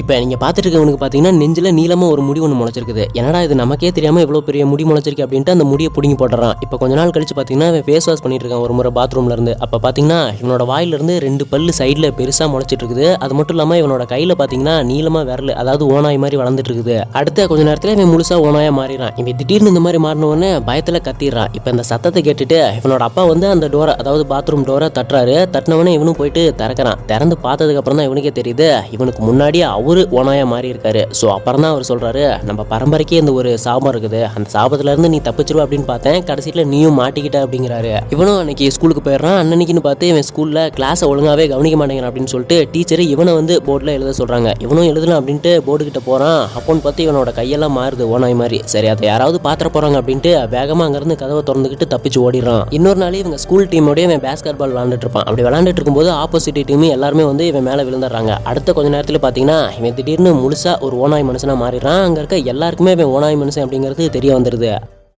இப்போ நீங்கள் பார்த்துட்டு இருக்கவனுக்கு பார்த்தீங்கன்னா நெஞ்சில் நீளமாக ஒரு முடி ஒன்று முளைச்சிருக்குது. என்னடா இது நமக்கே தெரியாமல் இவ்வளோ பெரிய முடி முளைச்சிருக்கு அப்படின்ட்டு அந்த முடியை பிடுங்கி போட்டுறான். இப்போ கொஞ்ச நாள் கழிச்சு பார்த்தீங்கன்னா இவன் ஃபேஸ் வாஷ் பண்ணிட்டு இருக்கான் ஒரு முறை பாத்ரூம்ல இருந்து. அப்போ பார்த்தீங்கன்னா இவனோட வாயிலிருந்து ரெண்டு பல்லு சைடில் பெருசாக முளைச்சிட்டு இருக்குது அது மட்டும் இல்லாமல் இவனோட கையில் பார்த்தீங்கன்னா நீளமாக விரல் அதாவது ஓனாய் மாதிரி வளர்ந்துட்டு இருக்குது அடுத்த கொஞ்ச நேரத்தில் இவன் முழுசாக ஓனாயா மாறிடுறான். இவன் திடீர்னு இந்த மாதிரி மாறினவொடனே பயத்தில் கத்திடுறான். இப்போ இந்த சத்தத்தை கேட்டுட்டு இவனோட அப்பா வந்து அந்த டோரை அதாவது பாத்ரூம் டோரை தட்டுறாரு. தட்டினவனே இவனும் போயிட்டு திறக்கிறான். திறந்து பார்த்ததுக்கப்புறம் தான் இவனுக்கே தெரியுது இவனுக்கு முன்னாடியே ஒரு ஓனாயா மாறி இருக்காரு. ஸோ அப்புறம் தான் அவர் சொல்கிறாரு நம்ம பரம்பரைக்கே இந்த ஒரு சாபம் இருக்குது. அந்த சாபத்துலேருந்து நீ தப்பிச்சிருவா அப்படின்னு பார்த்தேன். கடைசியில் நீயும் மாட்டிக்கிட்ட அப்படிங்கிறாரு. இவனும் அன்னைக்கு ஸ்கூலுக்கு போயிடுறான். அன்னன்னைக்குன்னு பார்த்து இவன் ஸ்கூலில் கிளாஸை ஒழுங்காகவே கவனிக்க மாட்டேங்கிறான் அப்படின்னு சொல்லிட்டு டீச்சர் இவனை வந்து போர்டில் எழுத சொல்கிறாங்க இவனும் எழுதலாம் அப்படின்ட்டு போர்டு போகிறான் அப்போன்னு பார்த்து இவனோட கையெல்லாம் மாறுது ஓனாய் மாதிரி சரி அதை யாராவது பாத்திர போகிறாங்க அப்படின்ட்டு வேகமாக அங்கேருந்து கதவை திறந்துக்கிட்டு தப்பிச்சு ஓடிடுறான். இன்னொரு நாள் இவங்க ஸ்கூல் டீமோடய இவன் பேஸ்கெட் பால் விளாண்டுட்டு இருப்பான். அப்படி விளாண்டுட்டு இருக்கும்போது ஆப்போசிட் டீம் எல்லாருமே வந்து இவன் மேலே விழுந்துடுறாங்க. அடுத்த கொஞ்ச நேரத்தில் பார்த்தீங்கன்னா இவன் திடீர்னு முழுசா ஒரு ஓனாய் மனுஷனா மாறிடுறான். அங்கே இருக்க எல்லாருக்குமே இவன் ஓனாய் மனுஷன் அப்படிங்கிறது தெரிய வந்துடுது